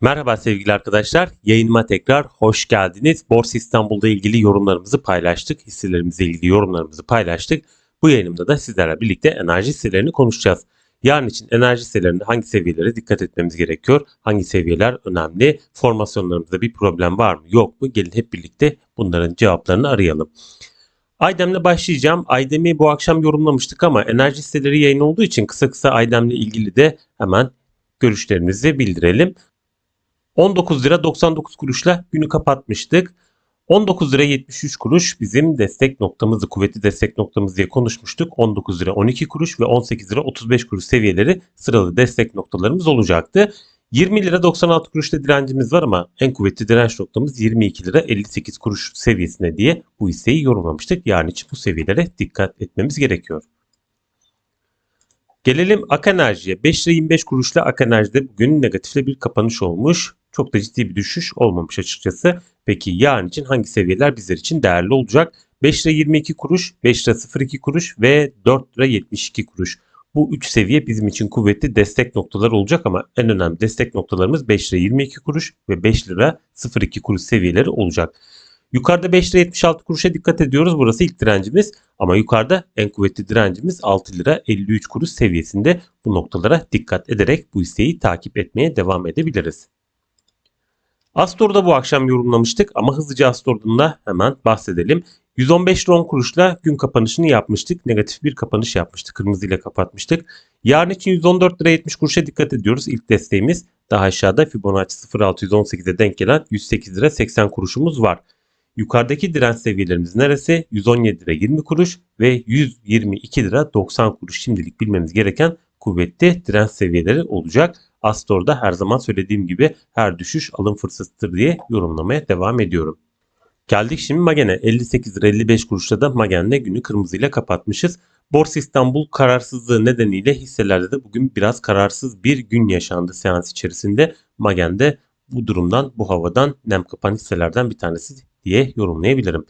Merhaba sevgili arkadaşlar. Yayınıma tekrar hoş geldiniz. Borsa İstanbul'da ilgili yorumlarımızı paylaştık. Hisselerimizle ilgili yorumlarımızı paylaştık. Bu yayınımda da sizlerle birlikte enerji hisselerini konuşacağız. Yarın için enerji hisselerinde hangi seviyelere dikkat etmemiz gerekiyor? Hangi seviyeler önemli? Formasyonlarımızda bir problem var mı yok mu? Gelin hep birlikte bunların cevaplarını arayalım. Aydem'le başlayacağım. Aydem'i bu akşam yorumlamıştık ama enerji hisseleri yayın olduğu için kısa kısa Aydem'le ilgili de hemen görüşlerimizi bildirelim. 19 lira 99 kuruşla günü kapatmıştık. 19 lira 73 kuruş bizim destek noktamızı, kuvvetli destek noktamız diye konuşmuştuk. 19 lira 12 kuruş ve 18 lira 35 kuruş seviyeleri sıralı destek noktalarımız olacaktı. 20 lira 96 kuruşta direncimiz var ama en kuvvetli direnç noktamız 22 lira 58 kuruş seviyesine diye bu hisseyi yorumlamıştık. Yani için bu seviyelere dikkat etmemiz gerekiyor. Gelelim Ak Enerji'ye. 5 lira 25 kuruşla Ak Enerji'de bugün negatifle bir kapanış olmuş. Çok da ciddi bir düşüş olmamış açıkçası. Peki yarın için hangi seviyeler bizler için değerli olacak? 5 lira 22 kuruş, 5 lira 02 kuruş ve 4 lira 72 kuruş. Bu 3 seviye bizim için kuvvetli destek noktaları olacak ama en önemli destek noktalarımız 5 lira 22 kuruş ve 5 lira 02 kuruş seviyeleri olacak. Yukarıda 5 lira 76 kuruşa dikkat ediyoruz. Burası ilk direncimiz. Ama yukarıda en kuvvetli direncimiz 6 lira 53 kuruş seviyesinde. Bu noktalara dikkat ederek bu isteği takip etmeye devam edebiliriz. Astor'da bu akşam yorumlamıştık ama hızlıca Astor'dan da hemen bahsedelim. 115 lira 10 kuruşla gün kapanışını yapmıştık. Negatif bir kapanış yapmıştık. Kırmızı ile kapatmıştık. Yarın için 114 lira 70 kuruşa dikkat ediyoruz. İlk desteğimiz daha aşağıda Fibonacci 0618'e denk gelen 108 lira 80 kuruşumuz var. Yukarıdaki direnç seviyelerimiz neresi? 117 lira 20 kuruş ve 122 lira 90 kuruş. Şimdilik bilmemiz gereken kuvvetli direnç seviyeleri olacak. Astor'da her zaman söylediğim gibi her düşüş alım fırsatıdır diye yorumlamaya devam ediyorum. Geldik şimdi Magen'e. 58 lira 55 kuruşta da Magen'le günü kırmızıyla kapatmışız. Borsa İstanbul kararsızlığı nedeniyle hisselerde de bugün biraz kararsız bir gün yaşandı seans içerisinde. Magen'de bu durumdan, bu havadan nem kapan hisselerden bir tanesi diye yorumlayabilirim.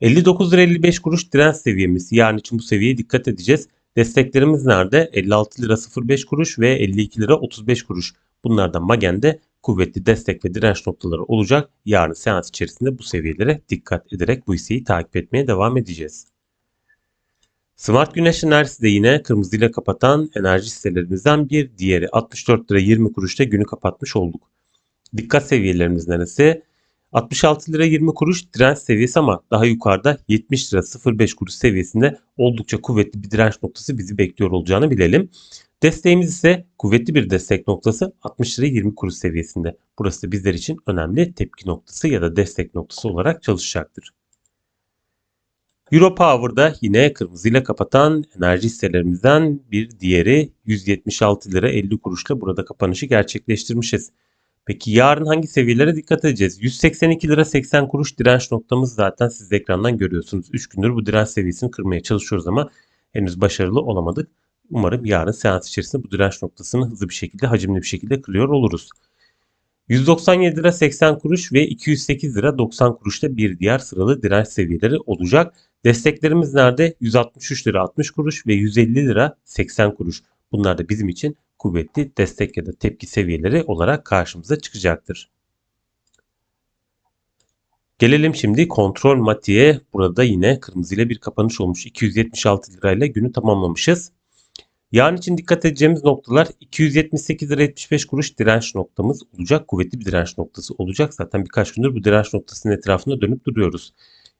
59 lira 55 kuruş direnç seviyemiz. Yarın için bu seviyeye dikkat edeceğiz. Desteklerimiz nerede? 56 lira 05 kuruş ve 52 lira 35 kuruş. Bunlardan Magen'de kuvvetli destek ve direnç noktaları olacak. Yarın seans içerisinde bu seviyelere dikkat ederek bu hisseyi takip etmeye devam edeceğiz. Smart Güneş Enerjisi de yine kırmızıyla kapatan enerji hisselerimizden bir diğeri. 64 lira 20 kuruşta günü kapatmış olduk. Dikkat seviyelerimiz neresi? 66 lira 20 kuruş direnç seviyesi ama daha yukarıda 70 lira 05 kuruş seviyesinde oldukça kuvvetli bir direnç noktası bizi bekliyor olacağını bilelim. Desteğimiz ise kuvvetli bir destek noktası 60 lira 20 kuruş seviyesinde. Burası bizler için önemli tepki noktası ya da destek noktası olarak çalışacaktır. Europower'da yine kırmızıyla kapatan enerji hisselerimizden bir diğeri 176 lira 50 kuruşla burada kapanışı gerçekleştirmişiz. Peki yarın hangi seviyelere dikkat edeceğiz? 182 lira 80 kuruş direnç noktamız zaten siz ekrandan görüyorsunuz. 3 gündür bu direnç seviyesini kırmaya çalışıyoruz ama henüz başarılı olamadık. Umarım yarın seans içerisinde bu direnç noktasını hızlı bir şekilde, hacimli bir şekilde kırıyor oluruz. 197 lira 80 kuruş ve 208 lira 90 kuruşta bir diğer sıralı direnç seviyeleri olacak. Desteklerimiz nerede? 163 lira 60 kuruş ve 150 lira 80 kuruş. Bunlar da bizim için kuvvetli destek ya da tepki seviyeleri olarak karşımıza çıkacaktır. Gelelim şimdi kontrol matiğe. Burada yine kırmızı ile bir kapanış olmuş. 276 lirayla günü tamamlamışız. Yarın için dikkat edeceğimiz noktalar 278 lira 75 kuruş direnç noktamız olacak. Kuvvetli bir direnç noktası olacak. Zaten birkaç gündür bu direnç noktasının etrafında dönüp duruyoruz.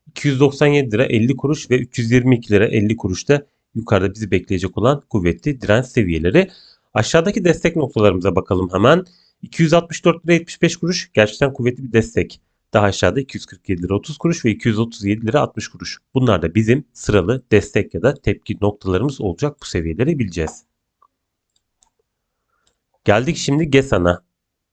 297 lira 50 kuruş ve 322 lira 50 kuruşta yukarıda bizi bekleyecek olan kuvvetli direnç seviyeleri. Aşağıdaki destek noktalarımıza bakalım hemen. 264 lira 75 kuruş gerçekten kuvvetli bir destek. Daha aşağıda 247 lira 30 kuruş ve 237 lira 60 kuruş. Bunlar da bizim sıralı destek ya da tepki noktalarımız olacak. Bu seviyeleri bileceğiz. Geldik şimdi GESAN'a.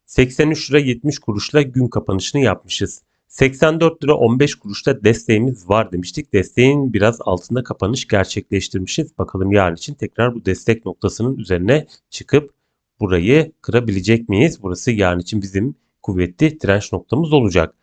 83 lira 70 kuruşla gün kapanışını yapmışız. 84 lira 15 kuruşta desteğimiz var demiştik. Desteğin biraz altında kapanış gerçekleştirmişiz. Bakalım yarın için tekrar bu destek noktasının üzerine çıkıp burayı kırabilecek miyiz? Burası yarın için bizim kuvvetli direnç noktamız olacak.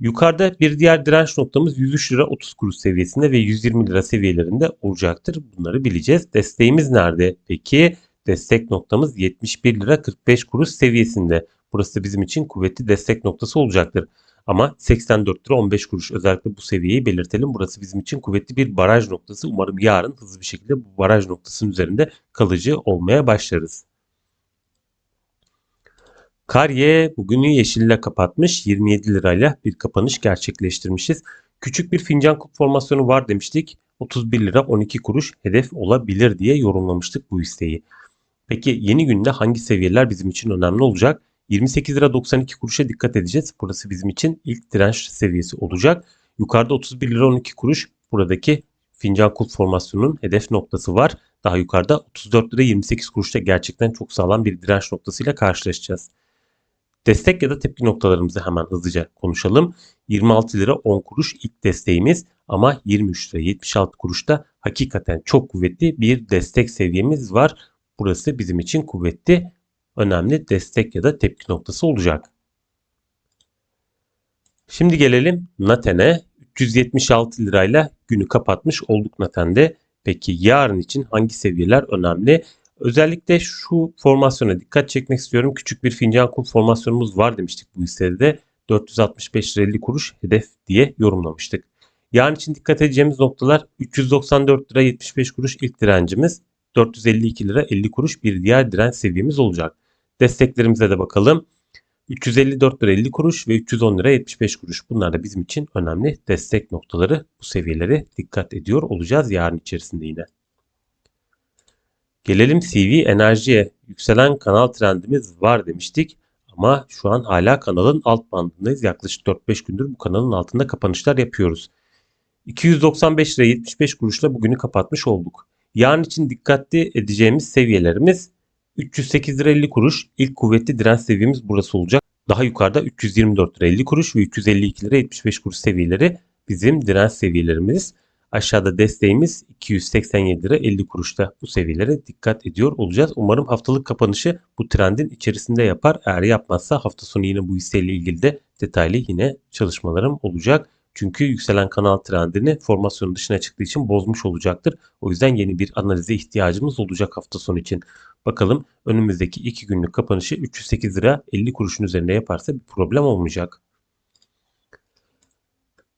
Yukarıda bir diğer direnç noktamız 103 lira 30 kuruş seviyesinde ve 120 lira seviyelerinde olacaktır. Bunları bileceğiz. Desteğimiz nerede? Peki destek noktamız 71 lira 45 kuruş seviyesinde. Burası bizim için kuvvetli destek noktası olacaktır. Ama 84 lira 15 kuruş özellikle bu seviyeyi belirtelim. Burası bizim için kuvvetli bir baraj noktası. Umarım yarın hızlı bir şekilde bu baraj noktasının üzerinde kalıcı olmaya başlarız. Karye bugünü yeşille kapatmış. 27 lirayla bir kapanış gerçekleştirmişiz. Küçük bir fincan kup formasyonu var demiştik. 31 lira 12 kuruş hedef olabilir diye yorumlamıştık bu isteği. Peki yeni günde hangi seviyeler bizim için önemli olacak? 28 lira 92 kuruşa dikkat edeceğiz. Burası bizim için ilk direnç seviyesi olacak. Yukarıda 31 lira 12 kuruş buradaki fincan kulp formasyonunun hedef noktası var. Daha yukarıda 34 lira 28 kuruşta gerçekten çok sağlam bir direnç noktasıyla karşılaşacağız. Destek ya da tepki noktalarımızı hemen hızlıca konuşalım. 26 lira 10 kuruş ilk desteğimiz ama 23 lira 76 kuruşta hakikaten çok kuvvetli bir destek seviyemiz var. Burası bizim için kuvvetli, önemli destek ya da tepki noktası olacak. Şimdi gelelim Naten'e. 376 lirayla günü kapatmış olduk Naten'de. Peki yarın için hangi seviyeler önemli? Özellikle şu formasyona dikkat çekmek istiyorum. Küçük bir fincan kum formasyonumuz var demiştik bu hissede. 465 lira 50 kuruş hedef diye yorumlamıştık. Yarın için dikkat edeceğimiz noktalar 394 lira 75 kuruş ilk direncimiz. 452 lira 50 kuruş bir diğer direnç seviyemiz olacak. Desteklerimize de bakalım. 354 lira 50 kuruş ve 310 lira 75 kuruş. Bunlar da bizim için önemli destek noktaları. Bu seviyelere dikkat ediyor olacağız yarın içerisinde yine. Gelelim CV enerjiye. Yükselen kanal trendimiz var demiştik. Ama şu an hala kanalın alt bandındayız. Yaklaşık 4-5 gündür bu kanalın altında kapanışlar yapıyoruz. 295 lira 75 kuruşla bugünü kapatmış olduk. Yarın için dikkatli edeceğimiz seviyelerimiz 308 lira 50 kuruş. İlk kuvvetli direnç seviyemiz burası olacak. Daha yukarıda 324 lira 50 kuruş ve 352 lira 75 kuruş seviyeleri bizim direnç seviyelerimiz. Aşağıda desteğimiz 287 lira 50 kuruşta. Bu seviyelere dikkat ediyor olacağız. Umarım haftalık kapanışı bu trendin içerisinde yapar. Eğer yapmazsa hafta sonu yine bu hisseyle ilgili de detaylı yine çalışmalarım olacak. Çünkü yükselen kanal trendini formasyonun dışına çıktığı için bozmuş olacaktır. O yüzden yeni bir analize ihtiyacımız olacak hafta sonu için. Bakalım önümüzdeki 2 günlük kapanışı 308 lira 50 kuruşun üzerinde yaparsa bir problem olmayacak.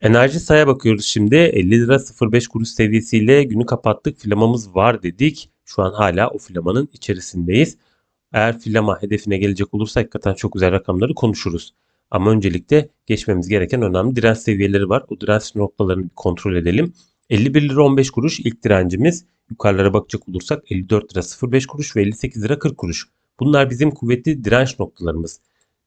Enerji saya bakıyoruz şimdi. 50 lira 05 kuruş seviyesiyle günü kapattık. Filamamız var dedik. Şu an hala o filamanın içerisindeyiz. Eğer filama hedefine gelecek olursa hakikaten çok güzel rakamları konuşuruz. Ama öncelikle geçmemiz gereken önemli direnç seviyeleri var. O direnç noktalarını kontrol edelim. 51 lira 15 kuruş ilk direncimiz. Yukarılara bakacak olursak 54 lira 05 kuruş ve 58 lira 40 kuruş. Bunlar bizim kuvvetli direnç noktalarımız.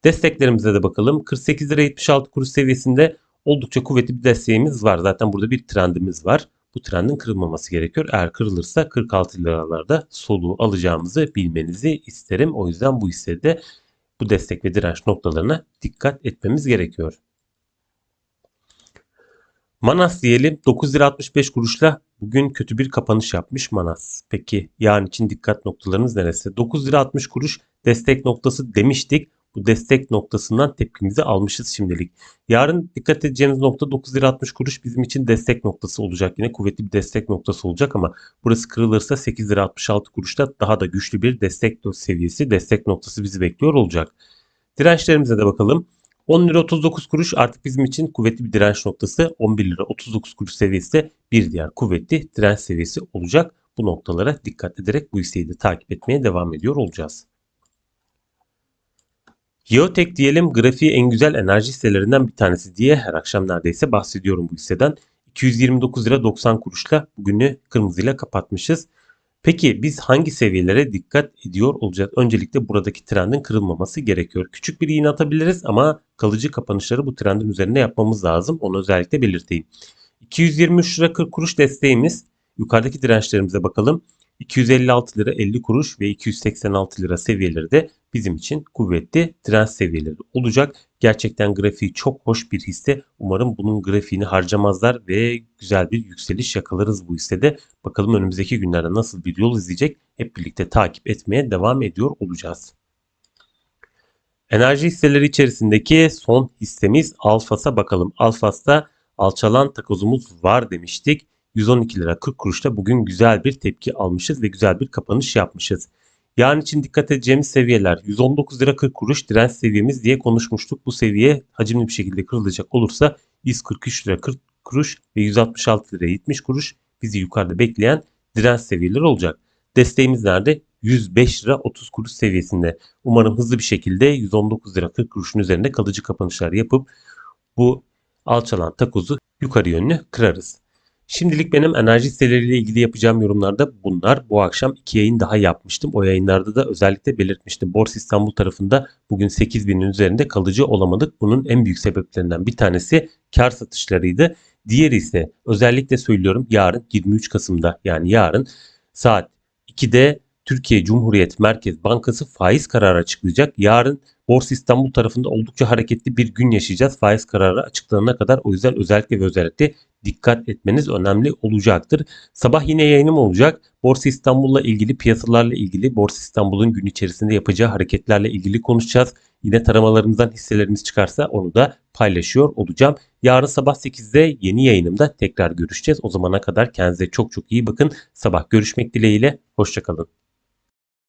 Desteklerimize de bakalım. 48 lira 76 kuruş seviyesinde oldukça kuvvetli bir desteğimiz var. Zaten burada bir trendimiz var. Bu trendin kırılmaması gerekiyor. Eğer kırılırsa 46 liralarda soluğu alacağımızı bilmenizi isterim. O yüzden bu hissede bu destek ve direnç noktalarına dikkat etmemiz gerekiyor. Manas diyelim 9 lira 65 kuruşla bugün kötü bir kapanış yapmış Manas. Peki yarın için dikkat noktalarınız neresi? 9 lira 60 kuruş destek noktası demiştik. Bu destek noktasından tepkimizi almışız şimdilik. Yarın dikkat edeceğimiz nokta 9 lira 60 kuruş bizim için destek noktası olacak. Yine kuvvetli bir destek noktası olacak ama burası kırılırsa 8 lira 66 kuruşta daha da güçlü bir destek seviyesi, destek noktası bizi bekliyor olacak. Dirençlerimize de bakalım. 10 lira 39 kuruş artık bizim için kuvvetli bir direnç noktası. 11 lira 39 kuruş seviyesi de bir diğer kuvvetli direnç seviyesi olacak. Bu noktalara dikkat ederek bu hisseyi de takip etmeye devam ediyor olacağız. Geotek diyelim grafiği en güzel enerji hisselerinden bir tanesi diye her akşam neredeyse bahsediyorum bu hisseden. 229 lira 90 kuruşla bugünü kırmızıyla kapatmışız. Peki biz hangi seviyelere dikkat ediyor olacağız? Öncelikle buradaki trendin kırılmaması gerekiyor. Küçük bir iğne atabiliriz ama kalıcı kapanışları bu trendin üzerinde yapmamız lazım. Onu özellikle belirteyim. 223 lira 40 kuruş desteğimiz. Yukarıdaki dirençlerimize bakalım. 256 lira 50 kuruş ve 286 lira seviyeleri de bizim için kuvvetli direnç seviyeleri olacak. Gerçekten grafiği çok hoş bir hisse. Umarım bunun grafiğini harcamazlar ve güzel bir yükseliş yakalarız bu hissede. Bakalım önümüzdeki günlerde nasıl bir yol izleyecek hep birlikte takip etmeye devam ediyor olacağız. Enerji hisseleri içerisindeki son hissemiz Alfas'a bakalım. Alfas'ta alçalan takozumuz var demiştik. 112 lira 40 kuruşta bugün güzel bir tepki almışız ve güzel bir kapanış yapmışız. Yarın için dikkat edeceğimiz seviyeler 119 lira 40 kuruş direnç seviyemiz diye konuşmuştuk. Bu seviye hacimli bir şekilde kırılacak olursa 143 lira 40 kuruş ve 166 lira 70 kuruş bizi yukarıda bekleyen direnç seviyeleri olacak. Desteğimiz nerede? 105 lira 30 kuruş seviyesinde. Umarım hızlı bir şekilde 119 lira 40 kuruşun üzerinde kalıcı kapanışlar yapıp bu alçalan takozu yukarı yönlü kırarız. Şimdilik benim enerji hisseleriyle ilgili yapacağım yorumlarda bunlar. Bu akşam iki yayın daha yapmıştım. O yayınlarda da özellikle belirtmiştim. Borsa İstanbul tarafında bugün 8000'in üzerinde kalıcı olamadık. Bunun en büyük sebeplerinden bir tanesi kar satışlarıydı. Diğeri ise özellikle söylüyorum yarın 23 Kasım'da yani yarın saat 2'de Türkiye Cumhuriyet Merkez Bankası faiz kararı açıklayacak. Yarın Borsa İstanbul tarafında oldukça hareketli bir gün yaşayacağız. Faiz kararı açıklanana kadar o yüzden özellikle ve özellikle dikkat etmeniz önemli olacaktır. Sabah yine yayınım olacak. Borsa İstanbul'la ilgili piyasalarla ilgili Borsa İstanbul'un gün içerisinde yapacağı hareketlerle ilgili konuşacağız. Yine taramalarımızdan hisselerimiz çıkarsa onu da paylaşıyor olacağım. Yarın sabah 8'de yeni yayınımda tekrar görüşeceğiz. O zamana kadar kendinize çok çok iyi bakın. Sabah görüşmek dileğiyle. Hoşçakalın.